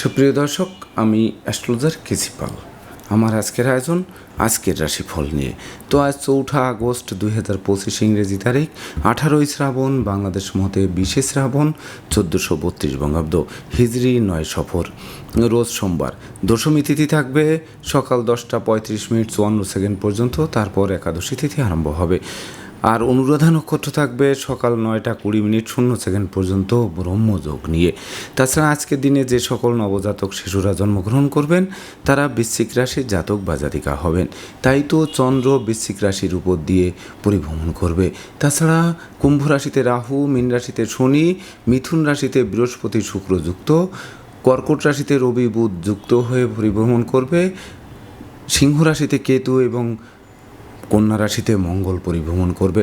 সুপ্রিয় দর্শক, আমি অ্যাস্ট্রোলজার কেসি পাল। আমার আজকের আয়োজন, আজকের রাশিফল নিয়ে। তো আজ চৌঠা আগস্ট দুই হাজার পঁচিশ ইংরেজি তারিখ, আঠারোই শ্রাবণ, বাংলাদেশ মতে বিশে শ্রাবণ, চোদ্দোশো বত্রিশ বঙ্গাব্দ হিজরি নয় সফর। রোজ সোমবার, দশমী তিথি থাকবে, সকাল দশটা পঁয়ত্রিশ মিনিট চুয়ান্ন সেকেন্ড পর্যন্ত, তারপর একাদশী তিথি আরম্ভ হবে। আর অনুরাধা নক্ষত্র থাকবে সকাল নয়টা কুড়ি মিনিট শূন্য সেকেন্ড পর্যন্ত ব্রহ্মযোগ নিয়ে। তাছাড়া আজকের দিনে যে সকল নবজাতক শিশুরা জন্মগ্রহণ করবেন, তারা বৃশ্চিক রাশির জাতক বা জাতিকা হবেন। তাই তো চন্দ্র বৃশ্চিক রাশির উপর দিয়ে পরিভ্রমণ করবে। তাছাড়া কুম্ভ রাশিতে রাহু, মীন রাশিতে শনি, মিথুন রাশিতে বৃহস্পতি শুক্র যুক্ত, কর্কট রাশিতে রবি বুধ যুক্ত হয়ে পরিভ্রমণ করবে, সিংহ রাশিতে কেতু এবং কন্যা রাশিতে মঙ্গল পরিভ্রমণ করবে।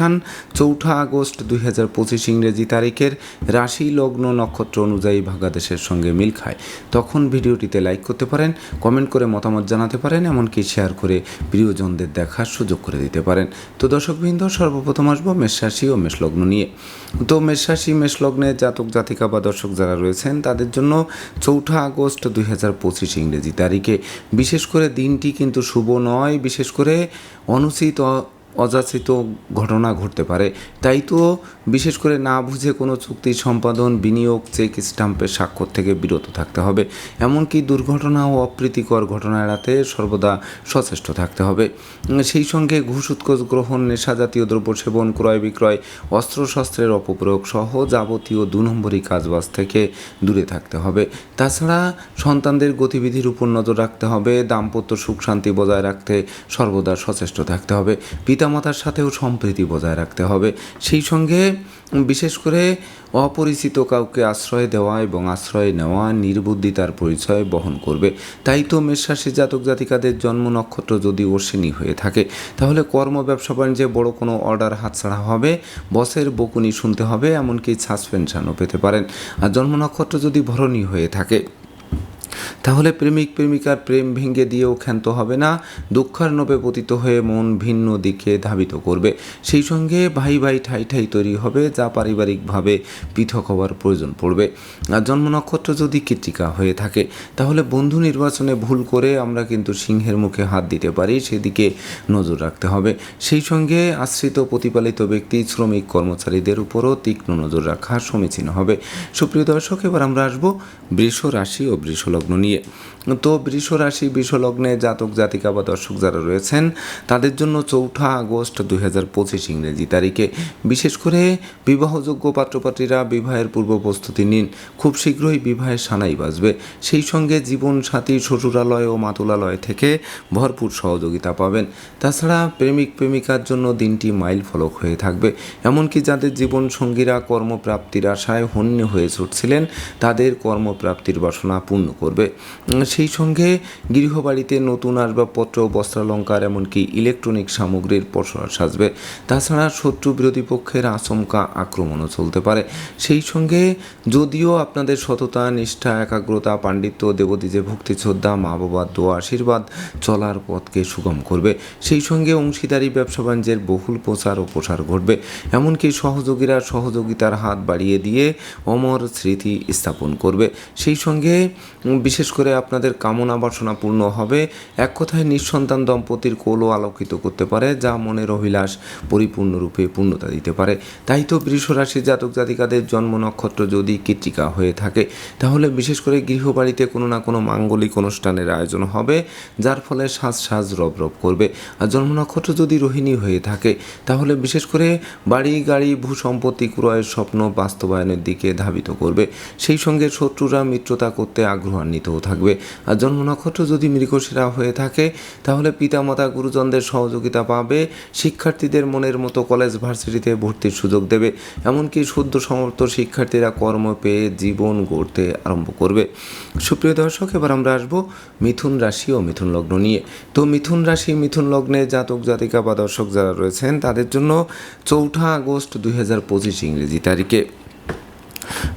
চৌঠা আগস্ট দুই হাজার পঁচিশ ইংরেজি তারিখের রাশি লগ্ন নক্ষত্র অনুযায়ী ভাগাদেশের সঙ্গে মিল খায়। তখন ভিডিওটিতে লাইক করতে পারেন কমেন্ট করে মতামত জানাতে পারেন, এমনকি শেয়ার করে প্রিয়জনদের দেখার সুযোগ করে দিতে পারেন। তো দর্শকবৃন্দ, সর্বপ্রথম আসব মেষরাশি ও মেষলগ্ন নিয়ে। তো মেষরাশি মেষলগ্নে জাতক, জাতিকা বা দর্শক যারা রয়েছেন, তাদের জন্য চৌঠা আগস্ট দুই হাজার পঁচিশ ইংরেজি তারিখে। বিশেষ করে দিনটি কিন্তু শুভ নয়, বিশেষ করে অনুচিত অযাচিত ঘটনা ঘটতে পারে। তাই তো বিশেষ করে না বুঝে কোনো চুক্তি সম্পাদন, বিনিয়োগ, চেক স্টাম্পের স্বাক্ষর থেকে বিরত থাকতে হবে। এমনকি দুর্ঘটনা ও অপ্রীতিকর ঘটনা এড়াতে সর্বদা সচেষ্ট থাকতে হবে। সেই সঙ্গে ঘুষ উৎকোচ গ্রহণ, নেশা জাতীয় দ্রব্য সেবন, ক্রয় বিক্রয়, অস্ত্রশস্ত্রের অপপ্রয়োগ সহ যাবতীয় দু নম্বরই কাজবাজ থেকে দূরে থাকতে হবে। তাছাড়া সন্তানদের গতিবিধির উপর নজর রাখতে হবে। দাম্পত্য সুখ শান্তি বজায় রাখতে সর্বদা সচেষ্ট থাকতে হবে। পিতামাতার সাথেও সম্প্রীতি বজায় রাখতে হবে। সেই সঙ্গে বিশেষ করে অপরিচিত কাউকে আশ্রয় দেওয়া এবং আশ্রয় নেওয়া নির্বুদ্ধিতার পরিচয় বহন করবে। তাই তো মেষরাশি জাতক জাতিকাদের জন্ম নক্ষত্র যদি অশ্বিনী হয়ে থাকে, তাহলে কর্ম ব্যবসা বাণিজ্যে বড় কোনো অর্ডার হাতছাড়া হবে। বসের বকুনি শুনতে হবে, এমনকি সাসপেনশনও পেতে পারেন। আর জন্ম নক্ষত্র যদি ভরণী হয়ে থাকে তাহলে প্রেমিক প্রেমিকার প্রেম ভেঙে দিয়েও ক্ষান্ত হবে না দুঃখার্ণবে পতিত হয়ে মন ভিন্ন দিকে ধাবিত করবে। সেই সঙ্গে ভাই ভাই ঠাই ঠাই তৈরি হবে, যা পারিবারিকভাবে পৃথক হওয়ার প্রয়োজন পড়বে। আর জন্ম নক্ষত্র যদি কৃতিকা হয়ে থাকে, তাহলে বন্ধু নির্বাচনে ভুল করে আমরা কিন্তু সিংহের মুখে হাত দিতে পারি, সেদিকে নজর রাখতে হবে। সেই সঙ্গে আশ্রিত প্রতিপালিত ব্যক্তি, শ্রমিক কর্মচারীদের উপরও তীক্ষ্ণ নজর রাখা সমীচীন হবে। সুপ্রিয় দর্শক, এবার আমরা আসব বৃষ রাশি ও বৃষলগ্ন নিয়ে। তো বৃষ রাশি বৃষলগ্নে জাতক, জাতিকা বা দর্শক যারা রয়েছেন, তাদের জন্য চৌঠা আগস্ট দুই হাজার পঁচিশ ইংরেজি তারিখে। বিশেষ করে বিবাহযোগ্য পাত্রপাত্রীরা বিবাহের পূর্ব প্রস্তুতি নিন। খুব শীঘ্রই বিবাহের সানাই বাজবে। সেই সঙ্গে জীবন সাথী শ্বশুরালয় ও মাতুলালয় থেকে ভরপুর সহযোগিতা পাবেন। তাছাড়া প্রেমিক, প্রেমিকার জন্য দিনটি মাইল ফলক হয়ে থাকবে। এমনকি যাদের জীবন সঙ্গীরা কর্মপ্রাপ্তির আশায় হন্য হয়ে ছুটছিলেন, তাদের কর্মপ্রাপ্তির বাসনা পূর্ণ করবে। উম, সেই সঙ্গে গৃহবাড়িতে নতুন আসবাবপত্র বস্ত্রালঙ্কার এমনকি ইলেকট্রনিক সামগ্রীর পসরা সাজবে। তাছাড়া শত্রু বিরোধী পক্ষের আচমকা আক্রমণও চলতে পারে। সেই সঙ্গে যদিও আপনাদের সততা নিষ্ঠা একাগ্রতা পাণ্ডিত্য দেবদীজে ভক্তি শ্রদ্ধা মা বাবার দোয়া আশীর্বাদ চলার পথকে সুগম করবে। সেই সঙ্গে অংশীদারি ব্যবসা বাণিজ্যের বহুল প্রচার ও প্রসার ঘটবে। এমনকি সহযোগীরা সহযোগিতার হাত বাড়িয়ে দিয়ে অমর স্মৃতি স্থাপন করবে। সেই সঙ্গে বিশেষ করে আপনাদের কামনা বাসনা পূর্ণ হবে। এক কথায় নিঃসন্তান দম্পতির কোলও আলোকিত করতে পারে, যা মনের অভিলাষ পরিপূর্ণরূপে পূর্ণতা দিতে পারে। তাই তো বৃষরাশি জাতক জাতিকাদের জন্ম নক্ষত্র যদি কৃত্রিকা হয়ে থাকে, তাহলে বিশেষ করে গৃহবাড়িতে কোনো না কোনো মাঙ্গলিক অনুষ্ঠানের আয়োজন হবে, যার ফলে সাজ সাজ রব রব করবে। আর জন্ম নক্ষত্র যদি রোহিণী হয়ে থাকে, তাহলে বিশেষ করে বাড়ি, গাড়ি ভূ সম্পত্তি ক্রয়ের স্বপ্ন বাস্তবায়নের দিকে ধাবিত করবে। সেই সঙ্গে শত্রুরা মিত্রতা করতে আগ্রহান্বিত ধাবিতও থাকবে। আর জন্ম নক্ষত্র যদি মৃগশিরা হয়ে থাকে, তাহলে পিতামাতা গুরুজনদের সহযোগিতা পাবে, শিক্ষার্থীদের মনের মতো কলেজ ভার্সিটিতে ভর্তির সুযোগ দেবে। এমনকি শুদ্ধ সমর্থ শিক্ষার্থীরা কর্ম পেয়ে জীবন গড়তে আরম্ভ করবে। সুপ্রিয় দর্শক, এবার আমরা আসব মিথুন রাশি ও মিথুন লগ্ন নিয়ে। তো মিথুন রাশি, মিথুন লগ্নে জাতক, জাতিকা বা দর্শক যারা রয়েছেন, তাদের জন্য চৌঠা আগস্ট দুই হাজার পঁচিশ ইংরেজি তারিখে।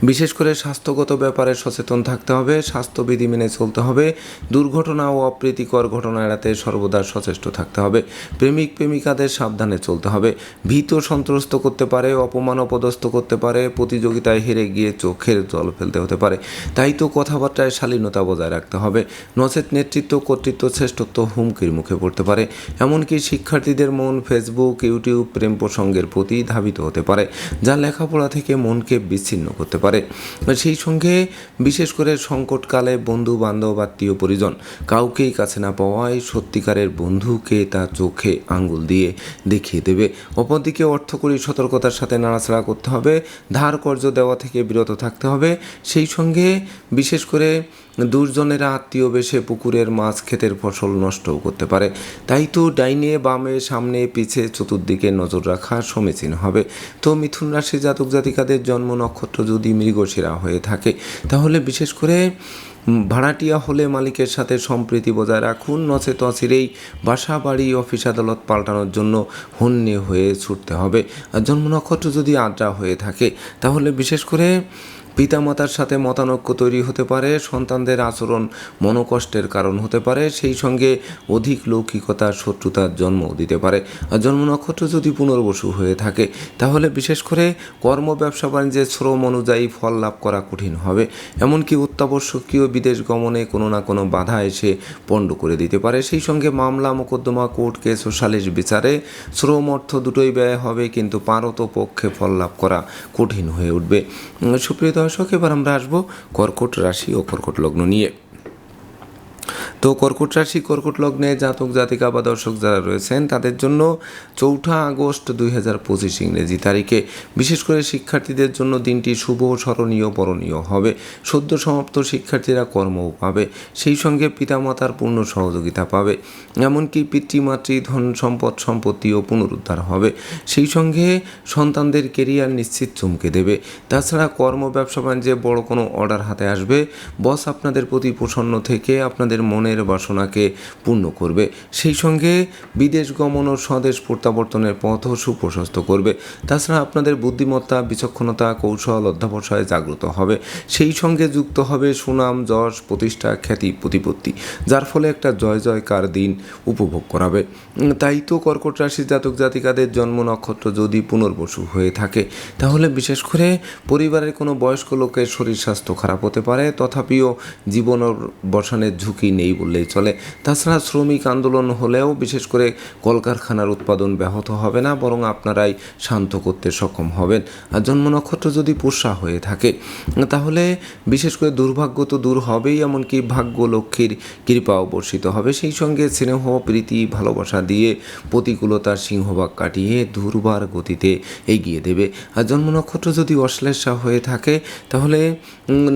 বিশেষ করে স্বাস্থ্যগত ব্যাপারে সচেতন থাকতে হবে, স্বাস্থ্যবিধি মেনে চলতে হবে, দুর্ঘটনা ও অপ্রীতিকর ঘটনা এড়াতে সর্বদা সচেষ্ট থাকতে হবে, প্রেমিক প্রেমিকাদের সাবধানে চলতে হবে, ভীত সন্ত্রস্ত করতে পারে, অপমান অপদস্থ করতে পারে, প্রতিযোগিতায় হেরে গিয়ে চোখের জল ফেলতে হতে পারে, তাই তো কথাবার্তায় শালীনতা বজায় রাখতে হবে, নচেত নেতৃত্ব, কর্তৃত্ব, শ্রেষ্ঠত্ব হুমকির মুখে পড়তে পারে, এমনকি শিক্ষার্থীদের মন ফেসবুক ইউটিউব প্রেম প্রসঙ্গের প্রতি ধাবিত হতে পারে, যা লেখাপড়া থেকে মনকে বিচ্ছিন্ন করতে পারে। সেই সঙ্গে বিশেষ করে সংকটকালে বন্ধু বান্ধব আত্মীয় পরিজন কাউকেই কাছে না পাওয়ায় সত্যিকারের বন্ধুকে তার চোখে আঙ্গুল দিয়ে দেখিয়ে দেবে। অপরদিকে অর্থকরী সতর্কতার সাথে নাড়াচাড়া করতে হবে, ধার কর্য দেওয়া থেকে বিরত থাকতে হবে। সেই সঙ্গে বিশেষ করে দুর্জনেরা আত্মীয় বেশে পুকুরের মাছ ক্ষেতের ফসল নষ্টও করতে পারে। তাই তো ডাইনে বামে সামনে পিছে চতুর্দিকে নজর রাখা সমীচীন হবে। তো মিথুন রাশি জাতক জাতিকাদের জন্ম নক্ষত্র যদি মৃগশিরা হয়ে থাকে, তাহলে বিশেষ করে ভাড়াটিয়া হলে মালিকের সাথে সম্প্রীতি বজায় রাখুন, নচেত অচিরেই বাসা, বাড়ি, অফিস আদালত পাল্টানোর জন্য হন্যে হয়ে ছুটতে হবে। আর জন্ম নক্ষত্র যদি আড্ডা হয়ে থাকে, তাহলে বিশেষ করে পিতামাতার সাথে মতানৈক্য তৈরি হতে পারে, সন্তানদের আচরণ মনোকষ্টের কারণ হতে পারে, সেই সঙ্গে অধিক লৌকিকতার শত্রুতার জন্ম দিতে পারে। আর জন্ম নক্ষত্র যদি পুনর্বসু হয়ে থাকে, তাহলে বিশেষ করে কর্ম, ব্যবসা বাণিজ্যের শ্রম অনুযায়ী ফল লাভ করা কঠিন হবে। এমনকি অত্যাবশ্যকীয় বিদেশ গমনে কোনো না কোনো বাধা এসে পণ্ড করে দিতে পারে। সেই সঙ্গে মামলা, মোকদ্দমা, কোর্ট কেস ও সালিশ বিচারে শ্রম অর্থ দুটোই ব্যয় হবে, কিন্তু পারত পক্ষে ফল লাভ করা কঠিন হয়ে উঠবে। সুপ্রিয় দর্শক এবার আমরা আসব কর্কট রাশি ও কর্কট লগ্ন নিয়ে। তো কর্কট রাশি, কর্কট লগ্নে জাতক, জাতিকা বা দর্শক যারা রয়েছেন, তাদের জন্য চৌঠা আগস্ট দুই হাজার পঁচিশ ইংরেজি তারিখে। বিশেষ করে শিক্ষার্থীদের জন্য দিনটি শুভ, স্মরণীয়, বরণীয় হবে। সদ্য সমাপ্ত শিক্ষার্থীরা কর্মও পাবে। সেই সঙ্গে পিতামাতার পূর্ণ সহযোগিতা পাবে। এমনকি পিতৃমাতৃ ধন সম্পদ, সম্পত্তিও পুনরুদ্ধার হবে। সেই সঙ্গে সন্তানদের কেরিয়ার নিশ্চিত চমকে দেবে। তাছাড়া কর্ম, ব্যবসা, বাণিজ্যে বড় কোনো অর্ডার হাতে আসবে। বস আপনাদের প্রতি প্রসন্ন থেকে আপনাদের মনের বাসনাকে পূর্ণ করবে। সেই সঙ্গে বিদেশ গমন ও স্বদেশ প্রত্যাবর্তনের পথও সুপ্রশস্ত করবে। তাছাড়া আপনাদের বুদ্ধিমত্তা, বিচক্ষণতা, কৌশল অধ্যাবসায় জাগ্রত হবে। সেই সঙ্গে যুক্ত হবে সুনাম, যশ, প্রতিষ্ঠা, খ্যাতি, প্রতিপত্তি, যার ফলে একটা জয় জয়কার দিন উপভোগ করাবে। তাই তো কর্কট রাশির জাতক জাতিকাদের জন্ম নক্ষত্র যদি পুনর্বসু হয়ে থাকে, তাহলে বিশেষ করে পরিবারের কোনো বয়স্ক লোকের শরীর স্বাস্থ্য খারাপ হতে পারে। তথাপিও জীবন বসানের ঝুঁকি নেই বললেই চলে। তাছাড়া শ্রমিক আন্দোলন হলেও বিশেষ করে কলকারখানার উৎপাদন ব্যাহত হবে না, বরং আপনারাই শান্ত করতে সক্ষম হবেন। আর জন্ম নক্ষত্র যদি পোষা হয়ে থাকে, তাহলে বিশেষ করে দুর্ভাগ্য তো দূর হবেই, এমনকি ভাগ্য লক্ষ্মীর কৃপাও বর্ষিত হবে। সেই সঙ্গে স্নেহ, প্রীতি, ভালোবাসা দিয়ে প্রতিকূলতার সিংহভাগ কাটিয়ে দুর্বার গতিতে এগিয়ে দেবে। আর জন্ম নক্ষত্র যদি অশ্লেষা হয়ে থাকে, তাহলে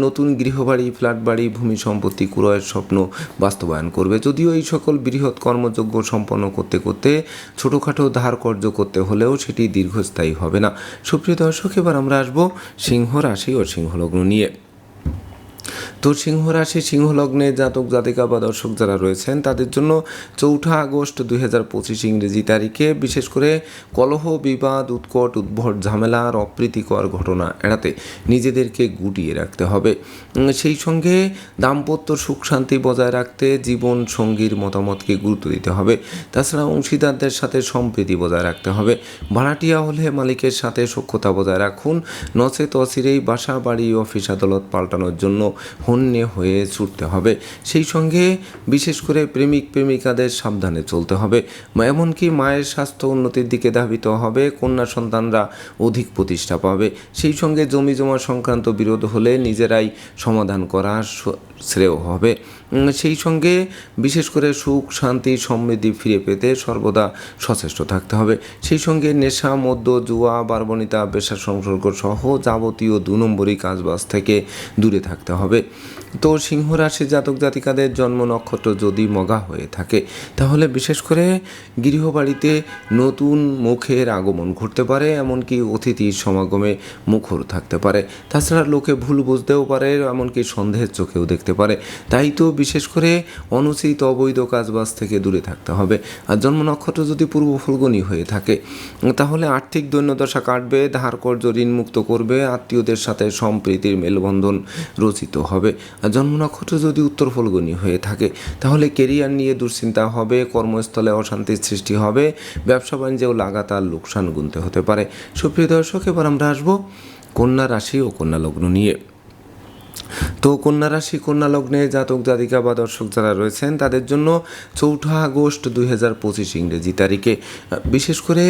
নতুন গৃহবাড়ি ফ্ল্যাট বাড়ি ভূমি সম্পত্তি, ক্রয়ের স্বপ্ন বাস্তবায়ন করবে। যদিও এই সকল বৃহৎ কর্মযোগ্য সম্পন্ন করতে করতে ছোটোখাটো ধার কর্য করতে হলেও সেটি দীর্ঘস্থায়ী হবে না। সুপ্রিয় দর্শক, এবার আমরা আসব সিংহ রাশি ও সিংহলগ্ন নিয়ে। তো সিংহ রাশি সিংহ লগ্নে জাতক, জাতিকা বা দর্শক যারা রয়েছেন, তাদের জন্য চৌঠা আগস্ট দুই হাজার পঁচিশ ইংরেজি তারিখে বিশেষ করে কলহ, বিবাদ, উৎকট, উদ্ভট, ঝামেলা আর অপ্রীতিকর ঘটনা এড়াতে নিজেদেরকে গুটিয়ে রাখতে হবে। সেই সঙ্গে দাম্পত্য সুখ শান্তি বজায় রাখতে জীবন সঙ্গীর মতামতকে গুরুত্ব দিতে হবে। তাছাড়া অংশীদারদের সাথে সম্প্রীতি বজায় রাখতে হবে। ভাড়াটিয়া হলে মালিকের সাথে সখ্যতা বজায় রাখুন। নচেত অচিরেই বাসা, বাড়ি, অফিস আদালত পাল্টানোর জন্য হন্যে হয়ে ছুটতে হবে। সেই সঙ্গে বিশেষ করে প্রেমিক প্রেমিকাদের সাবধানে চলতে হবে। এমনকি মায়ের স্বাস্থ্য উন্নতির দিকে ধাবিত হবে, কন্যা সন্তানরা অধিক প্রতিষ্ঠা পাবে। সেই সঙ্গে জমি জমা সংক্রান্ত বিরোধ হলে নিজেরাই সমাধান করা শ্রেয় হবে। সেই সঙ্গে বিশেষ করে সুখ, শান্তি, সমৃদ্ধি ফিরে পেতে সর্বদা সচেষ্ট থাকতে হবে। সেই সঙ্গে নেশা, মদ্য, জুয়া, বারবনিতা পেশা সংসর্গ সহ যাবতীয় দু নম্বরই কাজবাজ থেকে দূরে থাকতে হবে। তো সিংহ রাশি জাতক জাতিকাদের জন্ম নক্ষত্র যদি মগা হয়ে থাকে, তাহলে বিশেষ করে গৃহবাড়িতে নতুন মুখের আগমন ঘটতে পারে, এমনকি অতিথির সমাগমে মুখর থাকতে পারে। তাছাড়া লোকে ভুল বুঝতেও পারে, এমনকি সন্দেহের চোখেও দেখতে পারে। তাই তো বিশেষ করে অনুচিত অবৈধ কাজবাজ থেকে দূরে থাকতে হবে। আর জন্ম নক্ষত্র যদি পূর্ব ফুলগনি হয়ে থাকে, তাহলে আর্থিক দৈন্যদশা কাটবে ধার কর্য ঋণমুক্ত করবে, আত্মীয়দের সাথে সম্প্রীতির মেলবন্ধন রচিত হবে। জন্ম নক্ষত্র যদি উত্তর ফলগুনি হয়ে থাকে, তাহলে কেরিয়ার নিয়ে দুশ্চিন্তা হবে, কর্মস্থলে অশান্তির সৃষ্টি হবে, ব্যবসা বাণিজ্যেও লাগাতার লোকসান গুনতে হতে পারে। সুপ্রিয় দর্শক, এবার আমরা আসব কন্যা রাশি ও কন্যা লগ্ন নিয়ে। তো কন্যা রাশি, কন্যা লগ্নে জাতক, জাতিকা বা দর্শক যারা রয়েছেন, তাদের জন্য চৌঠা আগস্ট দুই হাজার পঁচিশ ইংরেজি তারিখে। বিশেষ করে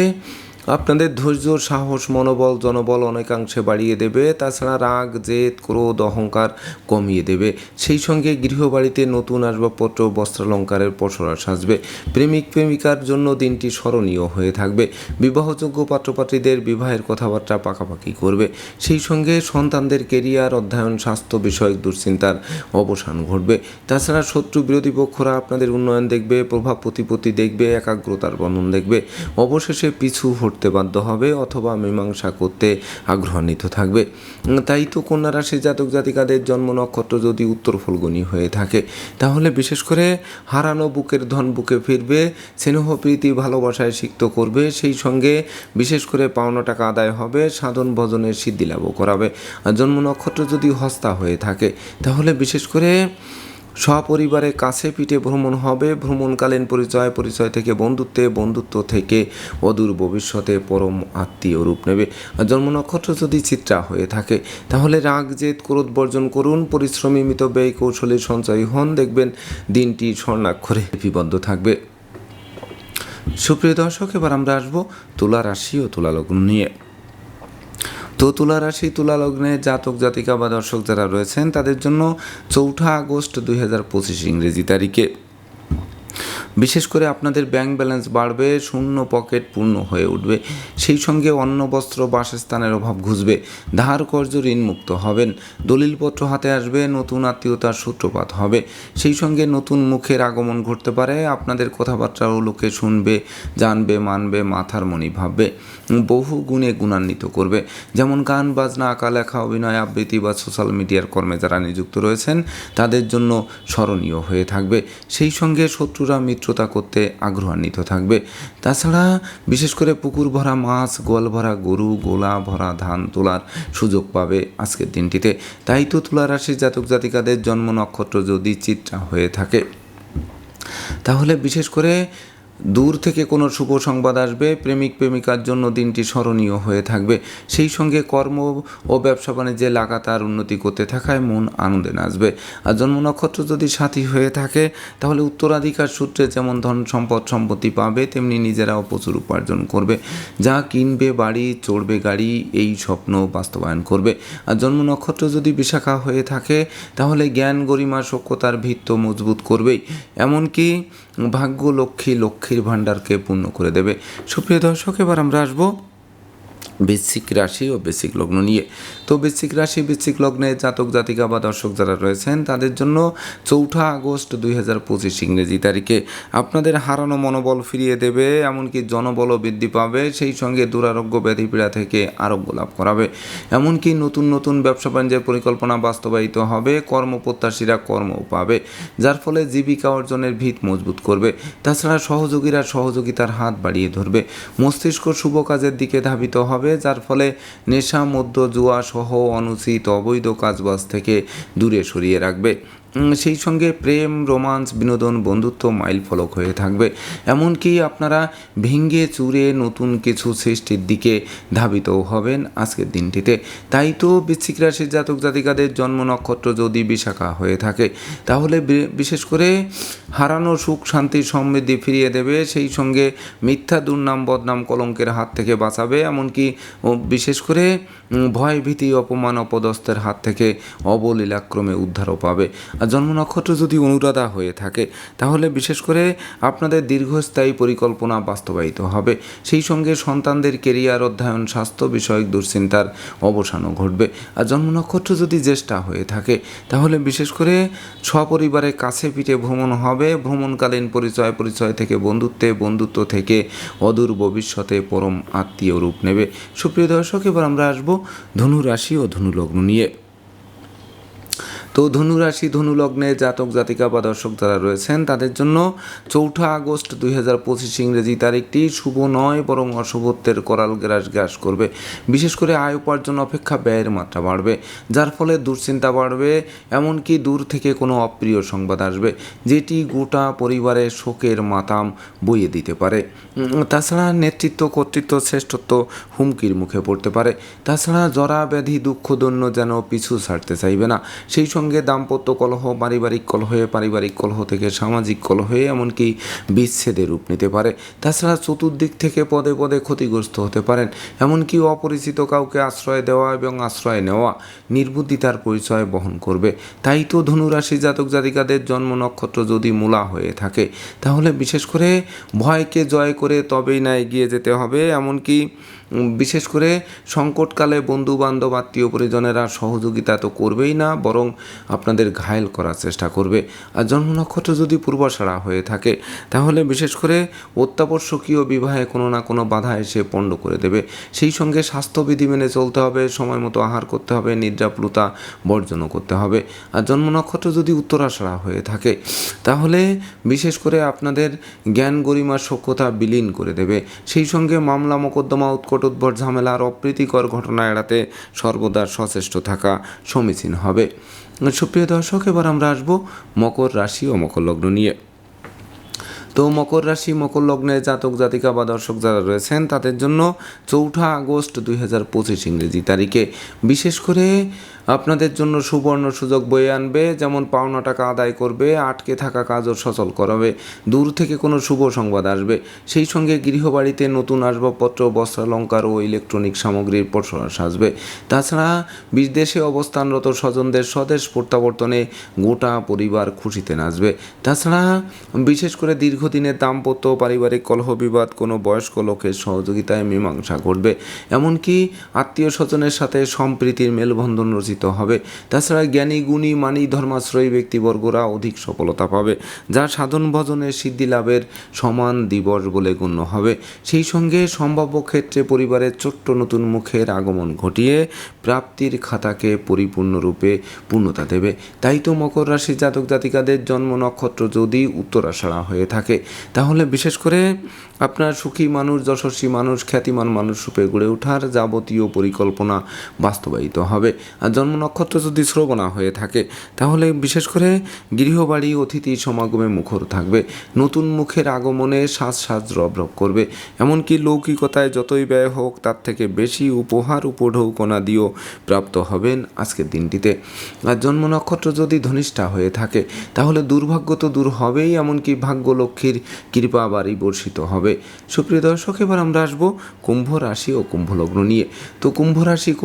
আপনাদের ধৈর্য, সাহস, মনোবল, জনবল অনেকাংশে বাড়িয়ে দেবে। তাছাড়া রাগ, জেদ, ক্রোধ, অহংকার কমিয়ে দেবে। সেই সঙ্গে গৃহবাড়িতে নতুন আসবাবপত্র, বস্ত্রালঙ্কারের পসরা সাজবে। প্রেমিক, প্রেমিকার জন্য দিনটি স্মরণীয় হয়ে থাকবে। বিবাহযোগ্য পাত্রপাত্রীদের বিবাহের কথাবার্তা পাকাপাকি করবে। সেই সঙ্গে সন্তানদের কেরিয়ার, অধ্যয়ন, স্বাস্থ্য বিষয়ক দুশ্চিন্তার অবসান ঘটবে। তাছাড়া শত্রু বিরোধী পক্ষরা আপনাদের উন্নয়ন দেখবে, প্রভাব প্রতিপত্তি দেখবে, একাগ্রতার বন্ধন দেখবে। অবশেষে পিছু হটতে বাধ্য হবে অথবা মীমাংসা করতে আগ্রহান্বিত থাকবে। তাই তো কন্যা রাশি জাতক জাতিকাদের জন্ম নক্ষত্র যদি উত্তর ফলগুনি হয়ে থাকে, তাহলে বিশেষ করে হারানো বুকের ধন বুকে ফিরবে, স্নেহ প্রীতি ভালোবাসায় সিক্ত করবে, সেই সঙ্গে বিশেষ করে পাওনা টাকা আদায় হবে, সাধন ভজনের সিদ্ধি লাভও করাবে। আর জন্ম নক্ষত্র যদি হস্তা হয়ে থাকে, তাহলে বিশেষ করে সপরিবারে কাছে পিঠে ভ্রমণ হবে। ভ্রমণকালীন পরিচয় পরিচয় থেকে বন্ধুত্বে, বন্ধুত্ব থেকে অদূর ভবিষ্যতে পরম আত্মীয় রূপ নেবে। আর জন্ম নক্ষত্র যদি চিত্রা হয়ে থাকে, তাহলে রাগ, জেদ, ক্রোধ বর্জন করুন। পরিশ্রমী, মিত ব্যয়, কৌশলে সঞ্চয় হন। দেখবেন দিনটি স্বর্ণাক্ষরে লিপিবদ্ধ থাকবে। সুপ্রিয় দর্শক, এবার আমরা আসব তুলা রাশি ও তুলা লগ্ন নিয়ে। তো তুলা রাশি, তুলা লগ্নে জাতক, জাতিকা বা দর্শক যারা রয়েছেন, তাদের জন্য চৌঠা আগস্ট দুই হাজার পঁচিশ ইংরেজি তারিখে। বিশেষ করে আপনাদের ব্যাংক ব্যালেন্স বাড়বে, শূন্য পকেট পূর্ণ হয়ে উঠবে, সেই সঙ্গে অন্ন, বস্ত্র, বাসস্থানের অভাব ঘুষবে, ধার কর্য ঋণমুক্ত হবেন, দলিলপত্র হাতে আসবে, নতুন আত্মীয়তার সূত্রপাত হবে, সেই সঙ্গে নতুন মুখের আগমন ঘটতে পারে, আপনাদের কথাবার্তাও লোকে শুনবে, জানবে, মানবে, মাথার মনি ভাববে। বহু গুণে গুণান্বিত করবে। যেমন গান, বাজনা আঁকা লেখা অভিনয়, আবৃত্তি বা সোশ্যাল মিডিয়ার কর্মে যারা নিযুক্ত রয়েছেন, তাদের জন্য স্মরণীয় হয়ে থাকবে। সেই সঙ্গে শত্রুরা মিত্রতা করতে আগ্রহান্বিত থাকবে। তাছাড়া বিশেষ করে পুকুর ভরা মাছ, গোয়াল ভরা গরু, গোলা ভরা ধান তোলার সুযোগ পাবে আজকের দিনটিতে। তাই তো তুলা রাশির জাতক জাতিকাদের জন্ম নক্ষত্র যদি চিত্রা হয়ে থাকে। তাহলে বিশেষ করে দূর থেকে কোনো শুভ সংবাদ আসবে, প্রেমিক প্রেমিকার জন্য দিনটি স্মরণীয় হয়ে থাকবে। সেই সঙ্গে কর্ম ও ব্যবসা বাণিজ্যে লাগাতার উন্নতি করতে থাকায় মন আনন্দে নাচবে। আর জন্ম নক্ষত্র যদি সাথী হয়ে থাকে, তাহলে উত্তরাধিকার সূত্রে যেমন ধন সম্পদ সম্পত্তি পাবে, তেমনি নিজেরাও প্রচুর উপার্জন করবে। যা কিনবে, বাড়ি, চড়বে গাড়ি, এই স্বপ্ন বাস্তবায়ন করবে। আর জন্ম নক্ষত্র যদি বিশাখা হয়ে থাকে, তাহলে জ্ঞান গরিমা সক্ষতার ভিত্ত মজবুত করবেই। এমনকি ভাগ্য লক্ষ্মী লক্ষ্মীর ভাণ্ডারকে পূর্ণ করে দেবে। সুপ্রিয় দর্শক এবার আমরা আসব বৃশ্চিক রাশি ও বৃশ্চিক লগ্ন নিয়ে। তো বৃশ্চিক রাশি, বৃশ্চিক লগ্নে জাতক, জাতিকা বা দর্শক যারা রয়েছেন, তাদের জন্য চৌঠা আগস্ট দুই হাজার পঁচিশ ইংরেজি তারিখে আপনাদের হারানো মনোবল ফিরিয়ে দেবে, এমনকি জনবলও বৃদ্ধি পাবে, সেই সঙ্গে দুরারোগ্য ব্যাধিপীড়া থেকে আরোগ্য লাভ করাবে। এমনকি নতুন নতুন ব্যবসা বাণিজ্যের পরিকল্পনা বাস্তবায়িত হবে কর্মপ্রত্যাশীরা কর্ম পাবে, যার ফলে জীবিকা অর্জনের ভিত মজবুত করবে। তাছাড়া সহযোগীরা সহযোগিতার হাত বাড়িয়ে ধরবে। মস্তিষ্ক শুভ কাজের দিকে ধাবিত হবে যার ফলে নেশা মধ্য জুয়া সহ অনুচিত অবৈধ কাজবাজ থেকে দূরে সরিয়ে রাখবে। সেই সঙ্গে প্রেম, রোমান্স, বিনোদন, বন্ধুত্ব মাইল ফলক হয়ে থাকবে। এমনকি আপনারা ভেঙ্গে চুরে নতুন কিছু সৃষ্টির দিকে ধাবিত হবেন আজকের দিনটিতে। তাই তো বৃশ্চিক রাশির জাতক জাতিকাদের জন্ম নক্ষত্র যদি বিশাখা হয়ে থাকে, তাহলে বিশেষ করে হারানো সুখ, শান্তি, সমৃদ্ধি ফিরিয়ে দেবে, সেই সঙ্গে মিথ্যা, দুর্নাম, বদনাম, কলঙ্কের হাত থেকে বাঁচাবে, এমনকি বিশেষ করে ভয় ভীতি অপমান, অপদস্থের হাত থেকে অবলীলাক্রমে উদ্ধারও পাবে। জন্ম নক্ষত্র যদি অনুরাধা হয়ে থাকে, তাহলে বিশেষ করে আপনাদের দীর্ঘস্থায়ী পরিকল্পনা বাস্তবায়িত হবে। সেই সঙ্গে সন্তানদের কেরিয়ার, অধ্যয়ন, স্বাস্থ্য বিষয়ক দুশ্চিন্তার অবসানও ঘটবে। আর জন্ম নক্ষত্র যদি জ্যেষ্ঠা হয়ে থাকে, তাহলে বিশেষ করে সপরিবারে কাছে পিঠে ভ্রমণ হবে। ভ্রমণকালীন পরিচয় পরিচয় থেকে বন্ধুত্বে, বন্ধুত্ব থেকে অদূর ভবিষ্যতে পরম আত্মীয় রূপ নেবে। সুপ্রিয় দর্শক, এবার আমরা আসব ধনু রাশি ও ধনু লগ্ন নিয়ে। তো ধনু রাশি ধনু লগ্নে জাতক, জাতিকা বা দর্শক যারা রয়েছেন, তাদের জন্য চৌঠা আগস্ট দুই হাজার পঁচিশ ইংরেজি তারিখটি শুভ নয়, বরং অশুভত্বের করাল গ্রাস গ্রাস করবে। বিশেষ করে আয় উপার্জন অপেক্ষা ব্যয়ের মাত্রা বাড়বে, যার ফলে দুশ্চিন্তা বাড়বে, এমনকি দূর থেকে কোনো অপ্রিয় সংবাদ আসবে, যেটি গোটা পরিবারের শোকের মাতাম বইয়ে দিতে পারে। তাছাড়া নেতৃত্ব, কর্তৃত্ব, শ্রেষ্ঠত্ব হুমকির মুখে পড়তে পারে। তাছাড়া জরা ব্যাধি দুঃখ দুঃখদন্য যেন পিছু ছাড়তে চাইবে না, সেই সঙ্গে দাম্পত্য কলহ, পারিবারিক কলহে, পারিবারিক কলহ থেকে সামাজিক কলহে এমনকি বিচ্ছেদের রূপ নিতে পারে। তাছাড়া চতুর্দিক থেকে পদে পদে ক্ষতিগ্রস্ত হতে পারেন, এমনকি অপরিচিত কাউকে আশ্রয় দেওয়া এবং আশ্রয় নেওয়া নির্বুদ্ধিতার পরিচয় বহন করবে। তাই তো ধনুরাশি জাতক জাতিকাদের জন্ম নক্ষত্র যদি মূলা হয়ে থাকে, তাহলে বিশেষ করে ভয়কে জয় করে তবেই না এগিয়ে যেতে হবে, এমনকি বিশেষ করে সংকটকালে বন্ধু বান্ধব আত্মীয় পরিজনেরা সহযোগিতা তো করবেই না, বরং আপনাদের ঘায়েল করার চেষ্টা করবে। আর জন্ম নক্ষত্র যদি পূর্বাষাড়া হয়ে থাকে, তাহলে বিশেষ করে অত্যাবশ্যকীয় বিবাহে কোনো না কোনো বাধা এসে পণ্ড করে দেবে। সেই সঙ্গে স্বাস্থ্যবিধি মেনে চলতে হবে, সময় মতো আহার করতে হবে, নিদ্রাপ্লুতা বর্জনও করতে হবে। আর জন্ম নক্ষত্র যদি উত্তরাষাড়া হয়ে থাকে, তাহলে বিশেষ করে আপনাদের জ্ঞান গরিমার সক্ষতা বিলীন করে দেবে। সেই সঙ্গে মামলা, মোকদ্দমা, উৎকট উদ্ভট ঝামেলা আর অপ্রীতিকর ঘটনা এড়াতে সর্বদা সচেষ্ট থাকা সমীচীন হবে। সুপ্রিয় দর্শক, এবার আমরা আসব মকর রাশি ও মকর লগ্ন নিয়ে। তো মকর রাশি, মকর লগ্নে জাতক, জাতিকা বা দর্শক যারা রয়েছেন, তাদের জন্য চৌঠা আগস্ট দুই হাজার পঁচিশ ইংরেজি তারিখে। বিশেষ করে আপনাদের জন্য সুবর্ণ সুযোগ বয়ে আনবে। যেমন পাওনা টাকা আদায় করবে, আটকে থাকা কাজও সচল করাবে। দূর থেকে কোনো শুভ সংবাদ আসবে। সেই সঙ্গে গৃহবাড়িতে নতুন আসবাবপত্র, বস্ত্রালঙ্কার ও ইলেকট্রনিক সামগ্রীর প্রসার আসবে। তাছাড়া বিদেশে অবস্থানরত স্বজনদের স্বদেশ প্রত্যাবর্তনে গোটা পরিবার খুশিতে নাচবে। তাছাড়া বিশেষ করে দীর্ঘদিনের দাম্পত্য পারিবারিক কলহ বিবাদ কোনো বয়স্ক লোকের সহযোগিতায় মীমাংসা ঘটবে। এমনকি আত্মীয় স্বজনের সাথে সম্প্রীতির মেলবন্ধন রচিত হবে। তাছাড়া জ্ঞানী, গুণী, মানি, ধর্মাশ্রয়ী ব্যক্তিবর্গরা অধিক সফলতা পাবে, যা সাধন ভজনের সিদ্ধি লাভের সমান দিবস বলে গণ্য হবে। সেই সঙ্গে সম্ভাব্য ক্ষেত্রে পরিবারের ছোট্ট নতুন মুখের আগমন ঘটিয়ে প্রাপ্তির খাতাকে পরিপূর্ণরূপে পূর্ণতা দেবে। তাই তো মকর রাশি জাতক জাতিকাদের জন্ম নক্ষত্র যদি উত্তরাষাড়া হয়ে থাকে, তাহলে বিশেষ করে আপনার সুখী মানুষ, যশস্বী মানুষ, খ্যাতিমান মানুষ রূপে গড়ে ওঠার যাবতীয় পরিকল্পনা বাস্তবায়িত হবে। আর জন্ম নক্ষত্র যদি শ্রবণা হয়ে থাকে, তাহলে বিশেষ করে গৃহবাড়ি, অতিথি সমাগমে মুখর থাকবে। নতুন মুখের আগমনে সাজ সাজ রব রব করবে। এমনকি লৌকিকতায় যতই ব্যয় হোক, তার থেকে বেশি উপহার উপঢৌকনা দিয়েও প্রাপ্ত হবেন আজকের দিনটিতে। আর জন্ম নক্ষত্র যদি ধনিষ্ঠা হয়ে থাকে, তাহলে দুর্ভাগ্য তো দূর হবেই, এমনকি ভাগ্য লক্ষ্মীর কৃপা বাড়ি বর্ষিত হবে। সুপ্রিয় দর্শক, এবার আমরা আসব কুম্ভ রাশি ও কুম্ভ লগ্ন নিয়ে। তো কুম্ভ রাশি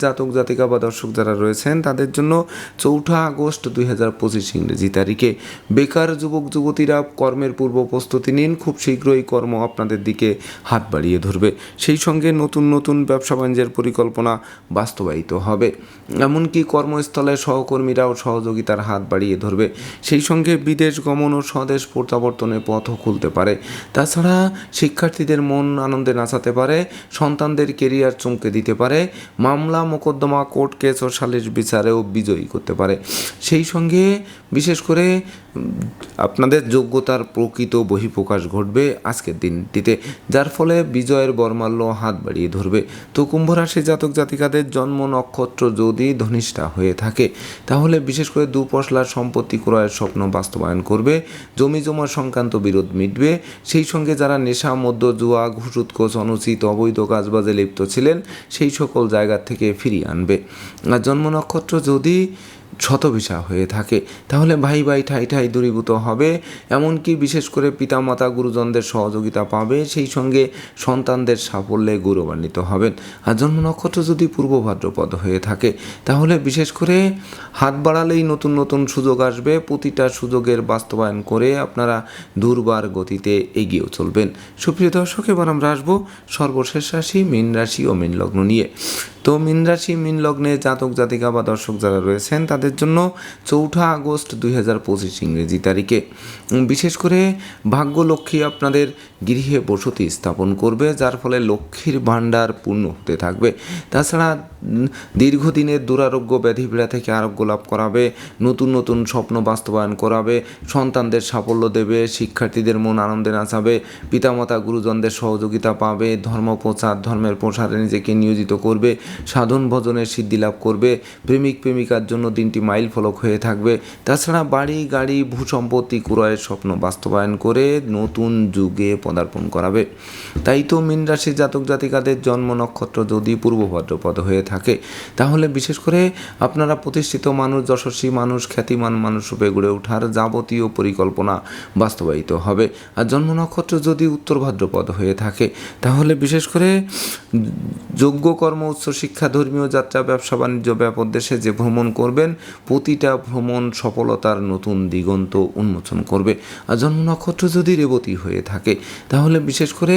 জাতক জাতিকা বা দর্শক যারা রয়েছেন, তাদের জন্য চৌঠা আগস্ট দুই হাজার পঁচিশ ইংরেজি তারিখে। বেকার যুবক, যুবতীরা কর্মের পূর্ব প্রস্তুতি নিন, খুব শীঘ্রই কর্ম আপনাদের দিকে হাত বাড়িয়ে ধরবে। সেই সঙ্গে নতুন নতুন ব্যবসা বাণিজ্যের পরিকল্পনা বাস্তবায়িত হবে। এমনকি কর্মস্থলে সহকর্মীরাও সহযোগিতার হাত বাড়িয়ে ধরবে। সেই সঙ্গে বিদেশ গমন ও স্বদেশ প্রত্যাবর্তনের পথও খুলতে পারে। তাছাড়া শিক্ষার্থীদের মন আনন্দে নাচাতে পারে, সন্তানদের কেরিয়ার চমকে দিতে পারে। মামলা, মোকদ্দমা, কোর্ট কেস ও সালিশ বিচারেও বিজয়ী করতে পারে। সেই সঙ্গে বিশেষ করে আপনাদের যোগ্যতার প্রকৃত বহিঃপ্রকাশ ঘটবে আজকের দিনটিতে, যার ফলে বিজয়ের বর্মাল্য হাত বাড়িয়ে ধরবে। তো কুম্ভ রাশি জাতক জাতিকাদের জন্ম নক্ষত্র যদি ধনিষ্ঠা হয়ে থাকে, তাহলে বিশেষ করে দুপশলার সম্পত্তি ক্রয়ের স্বপ্ন বাস্তবায়ন করবে, জমি জমা সংক্রান্ত বিরোধ মিটবে। সেই সঙ্গে যারা নেশা মধ্য জুয়া ঘুষ অনুচিত, অবৈধ কাজবাজে লিপ্ত ছিলেন, সেই সকল জায়গা থেকে ফিরিয়ে আনবে। আর জন্ম নক্ষত্র যদি শতভিসা হয়ে থাকে। তাহলে ভাই ভাই ঠাই ঠাই দূরীভূত হবে। এমনকি বিশেষ করে পিতামাতা, গুরুজনদের সহযোগিতা পাবে, সেই সঙ্গে সন্তানদের সাফল্যে গৌরবান্বিত হবেন। আর জন্ম নক্ষত্র যদি পূর্ব ভাদ্রপদ হয়ে থাকে, তাহলে বিশেষ করে হাত বাড়ালেই নতুন নতুন সুযোগ আসবে। প্রতিটা সুযোগের বাস্তবায়ন করে আপনারা দুর্বার গতিতে এগিয়েও চলবেন। সুপ্রিয় দর্শক, এবার আমরা আসব সর্বশেষ রাশি, মীন রাশি ও মীন লগ্ন নিয়ে। তো মিন রাশি, মিন লগ্নে জাতক, জাতিকা বা দর্শক যারা রয়েছেন, তাদের জন্য চৌঠা আগস্ট দুই হাজার পঁচিশ ইংরেজি তারিখে। বিশেষ করে ভাগ্যলক্ষ্মী আপনাদের গৃহে বসতি স্থাপন করবে, যার ফলে লক্ষ্মীর ভাণ্ডার পূর্ণ হতে থাকবে। তাছাড়া দীর্ঘদিনের দুরারোগ্য ব্যাধিপীড়া থেকে আরোগ্য লাভ করাবে, নতুন নতুন স্বপ্ন বাস্তবায়ন করাবে, সন্তানদের সাফল্য দেবে, শিক্ষার্থীদের মন আনন্দে নাচাবে, পিতামাতা, গুরুজনদের সহযোগিতা পাবে ধর্ম প্রচার ধর্মের প্রসারে নিজেকে নিয়োজিত করবে, সাধন ভজনের সিদ্ধি লাভ করবে, প্রেমিক প্রেমিকার জন্য দিনটি মাইল ফলক হয়ে থাকবে। তাছাড়া বাড়ি, গাড়ি, ভূসম্পত্তি ক্রয়ের স্বপ্ন বাস্তবায়ন করে নতুন যুগে পদার্পণ করাবে। তাই তো মীন রাশি জাতক জাতিকাদের জন্ম নক্ষত্র যদি পূর্ব ভাদ্রপদ হয়ে থাকে তাহলে বিশেষ করে আপনারা প্রতিষ্ঠিত মানুষ, যশস্বী মানুষ, খ্যাতিমান মানুষ রূপে গড়ে ওঠার যাবতীয় পরিকল্পনা বাস্তবায়িত হবে। আর জন্ম নক্ষত্র যদি উত্তর ভাদ্রপদ হয়ে থাকে, তাহলে বিশেষ করে যোগ্য কর্ম, উচ্চ শিক্ষা, ধর্মীয় যাত্রা, ব্যবসা, বাণিজ্য, ব্যাপক দেশে যে ভ্রমণ করবেন, প্রতিটা ভ্রমণ সফলতার নতুন দিগন্ত উন্মোচন করবে। আর জন্ম নক্ষত্র যদি রেবতী হয়ে থাকে, তাহলে বিশেষ করে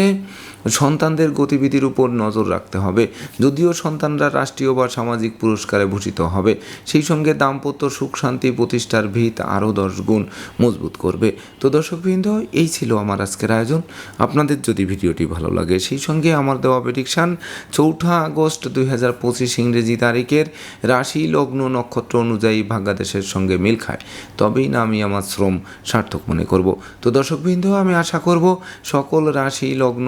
সন্তানদের গতিবিধির উপর নজর রাখতে হবে। যদিও সন্তানরা রাষ্ট্রীয় বা সামাজিক পুরস্কারে ভূষিত হবে, সেই সঙ্গে দাম্পত্য সুখ শান্তি প্রতিষ্ঠার ভিত আরও দশ গুণ মজবুত করবে। তো দর্শকবৃন্দ এই ছিল আমার আজকের আয়োজন। আপনাদের যদি ভিডিওটি ভালো লাগে, সেই সঙ্গে আমার দেওয়া প্রেডিকশান চৌঠা আগস্ট দুই হাজার পঁচিশ ইংরেজি তারিখের রাশি লগ্ন নক্ষত্র অনুযায়ী ভাগ্যাদেশের সঙ্গে মিল খায়। তবেই না আমি আমার শ্রম সার্থক মনে করব। তো দর্শকবৃন্দ আমি আশা করব সকল রাশি লগ্ন